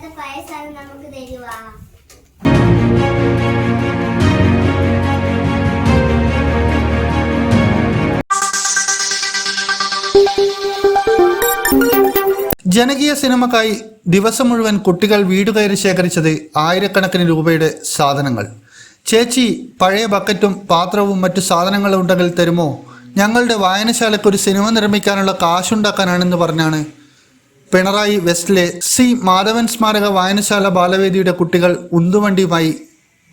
ഇല്ലാത്ത പായസമാണ് നമുക്ക് തരുവാ. ജനകീയ സിനിമക്കായി ദിവസം മുഴുവൻ കുട്ടികൾ വീട് കയറി ശേഖരിച്ചത് ആയിരക്കണക്കിന് രൂപയുടെ സാധനങ്ങൾ. ചേച്ചി പഴയ ബക്കറ്റും പാത്രവും മറ്റു സാധനങ്ങളും ഉണ്ടെങ്കിൽ തരുമോ? ഞങ്ങളുടെ വായനശാലയ്ക്ക് ഒരു സിനിമ നിർമ്മിക്കാനുള്ള കാശുണ്ടാക്കാനാണെന്ന് പറഞ്ഞാണ് പിണറായി വെസ്റ്റിലെ സി മാധവൻ സ്മാരക വായനശാല ബാലവേദിയുടെ കുട്ടികൾ ഉന്തുവണ്ടിയുമായി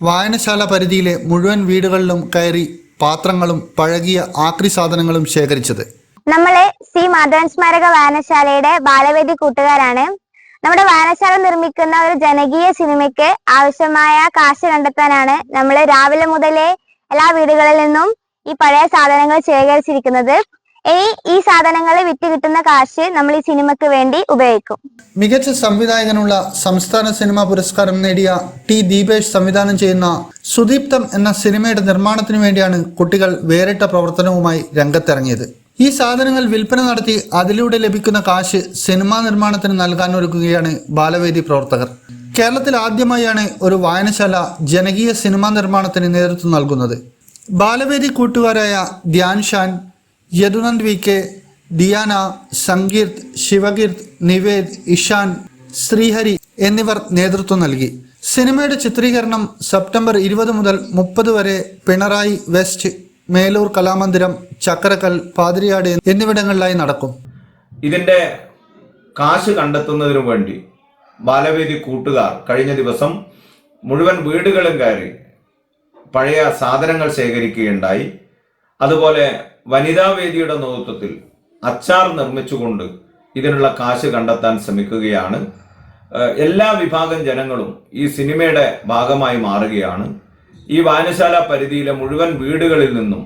വായനശാല പരിധിയിലെ മുഴുവൻ വീടുകളിലും കയറി പാത്രങ്ങളും പഴകിയ ആക്രി സാധനങ്ങളും ശേഖരിച്ചത്. നമ്മളെ സി മാധവൻ സ്മാരക വായനശാലയുടെ ബാലവേദി കൂട്ടുകാരാണ്. നമ്മുടെ വായനശാല നിർമ്മിക്കുന്ന ഒരു ജനകീയ സിനിമയ്ക്ക് ആവശ്യമായ കാശ് കണ്ടെത്താനാണ് നമ്മൾ രാവിലെ മുതലേ എല്ലാ വീടുകളിൽ നിന്നും ഈ പഴയ സാധനങ്ങൾ ശേഖരിച്ചിരിക്കുന്നത്. ഇനി ഈ സാധനങ്ങൾ വിറ്റ് കിട്ടുന്ന കാശ് നമ്മൾ ഈ സിനിമക്ക് വേണ്ടി ഉപയോഗിക്കും. മികച്ച സംവിധായകനുള്ള സംസ്ഥാന സിനിമാ പുരസ്കാരം നേടിയ ടി ദീപേഷ് സംവിധാനം ചെയ്യുന്ന സുദീപ്തം എന്ന സിനിമയുടെ നിർമ്മാണത്തിനു വേണ്ടിയാണ് കുട്ടികൾ വേറിട്ട പ്രവർത്തനവുമായി രംഗത്തിറങ്ങിയത്. ഈ സാധനങ്ങൾ വിൽപ്പന നടത്തി അതിലൂടെ ലഭിക്കുന്ന കാശ് സിനിമാ നിർമ്മാണത്തിന് നൽകാൻ ഒരുക്കുകയാണ് ബാലവേദി പ്രവർത്തകർ. കേരളത്തിൽ ആദ്യമായാണ് ഒരു വായനശാല ജനകീയ സിനിമാ നിർമ്മാണത്തിന് നേതൃത്വം നൽകുന്നത്. ബാലവേദി കൂട്ടുകാരായ ധ്യാൻ ഷാൻ യദുനന്ദ് വി കെ ദിയാന സംഗീർത്ത് ശിവകീർത്ത് നിവേദ് ഇഷാൻ ശ്രീഹരി എന്നിവർ നേതൃത്വം നൽകി. സിനിമയുടെ ചിത്രീകരണം സെപ്റ്റംബർ ഇരുപത് മുതൽ മുപ്പത് വരെ പിണറായി വെസ്റ്റ് മേലൂർ കലാമന്ദിരം ചക്കരക്കൽ പാതിരിയാട് എന്നിവിടങ്ങളിലായി നടക്കും. ഇതിന്റെ കാശ് കണ്ടെത്തുന്നതിനു വേണ്ടി ബാലവേദി കൂട്ടുകാർ കഴിഞ്ഞ ദിവസം മുഴുവൻ വീടുകളും കയറി പഴയ സാധനങ്ങൾ ശേഖരിക്കുകയുണ്ടായി. അതുപോലെ വനിതാ വേദിയുടെ നേതൃത്വത്തിൽ അച്ചാർ നിർമ്മിച്ചുകൊണ്ട് ഇതിനുള്ള കാശ് കണ്ടെത്താൻ ശ്രമിക്കുകയാണ്. എല്ലാ വിഭാഗം ജനങ്ങളും ഈ സിനിമയുടെ ഭാഗമായി മാറുകയാണ്. ഈ വായനശാല പരിധിയിലെ മുഴുവൻ വീടുകളിൽ നിന്നും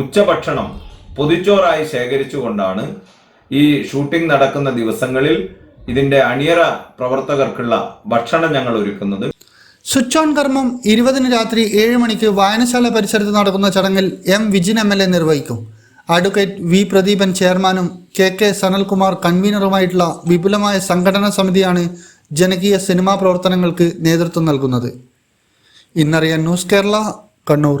ഉച്ചഭക്ഷണം പൊതിച്ചോറായി ശേഖരിച്ചുകൊണ്ടാണ് ഈ ഷൂട്ടിംഗ് നടക്കുന്ന ദിവസങ്ങളിൽ ഇതിന്റെ അണിയറ പ്രവർത്തകർക്കുള്ള ഭക്ഷണം ഞങ്ങൾ ഒരുക്കുന്നത്. സ്വിച്ച് ഓൺ കർമ്മം ഇരുപതിന് രാത്രി ഏഴ് മണിക്ക് വായനശാല പരിസരത്ത് നടക്കുന്ന ചടങ്ങിൽ M Vijin M L A നിർവഹിക്കും. അഡ്വക്കേറ്റ് വി പ്രദീപൻ ചെയർമാനും കെ കെ സനൽകുമാർ കൺവീനറുമായിട്ടുള്ള വിപുലമായ സംഘടനാ സമിതിയാണ് ജനകീയ സിനിമാ പ്രവർത്തനങ്ങൾക്ക് നേതൃത്വം നൽകുന്നത്. ഇന്നറിയാൻ ന്യൂസ് കേരള കണ്ണൂർ.